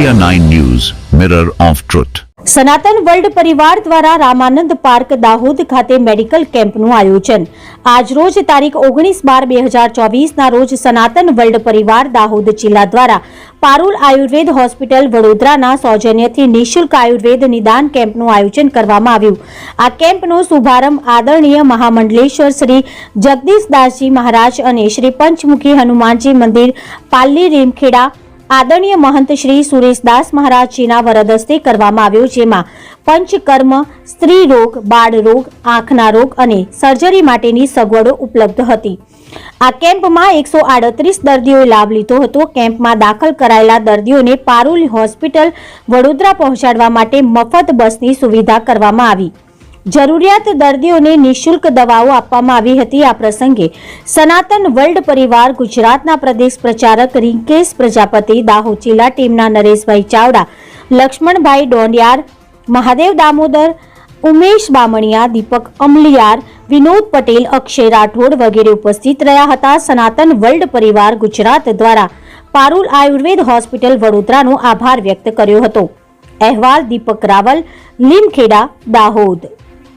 9 news mirror of truth સનાતન world પરિવાર દ્વારા રામાનંદ પાર્ક દાહોદ ખાતે મેડિકલ કેમ્પનું આયોજન. આજરોજ તારીખ ઓગણીસ બાર બે હજાર ચોવીસના રોજ સનાતન વર્લ્ડ પરિવાર દાહોદ જિલ્લા દ્વારા પારુલ આયુર્વેદ હોસ્પિટલ વડોદરાના સૌજન્યથી નિઃશુલ્ક આયુર્વેદ નિદાન કેમ્પનું આયોજન કરવામાં આવ્યું. આ કેમ્પનો શુભારંભ આદરણીય મહામંડલેશ્વર શ્રી જગદીશદાસજી મહારાજ અને શ્રી પંચમુખી હનુમાનજી મંદિર પાલ્લી રીમખેડા આદરણીય મહંત શ્રી સુરેશદાસ મહારાજજીના વરદ હસ્તે કરવામાં આવ્યો, જેમાં પંચકર્મ, સ્ત્રી રોગ, બાળ રોગ, આંખના રોગ અને સર્જરી માટેની સગવડો ઉપલબ્ધ હતી. આ કેમ્પમાં એકસો આડત્રીસ દર્દીઓએ લાભ લીધો હતો. કેમ્પમાં દાખલ કરાયેલા દર્દીઓને પારુલ હોસ્પિટલ વડોદરા પહોંચાડવા માટે મફત બસની સુવિધા કરવામાં આવી. જરૂરિયાત દર્દીઓને નિઃશુલ્ક દવાઓ આપવામાં આવી હતી. આ પ્રસંગે સનાતન વર્લ્ડ પરિવાર ગુજરાતના પ્રદેશ પ્રચારક રિંકેશ પ્રજાપતિ, દાહોદ જિલ્લા ટીમના નરેશભાઈ ચાવડા, લક્ષ્મણભાઈ ડોંડિયાર, મહાદેવ દામોદર, ઉમેશ બામણિયા, દીપક અમલિયાર, વિનોદ પટેલ, અક્ષય રાઠોડ વગેરે ઉપસ્થિત રહ્યા હતા. સનાતન વર્લ્ડ પરિવાર ગુજરાત દ્વારા પારુલ આયુર્વેદ હોસ્પિટલ વડોદરાનો આભાર વ્યક્ત કર્યો હતો. અહેવાલ દીપક રાવલ, લીમખેડા, દાહોદ.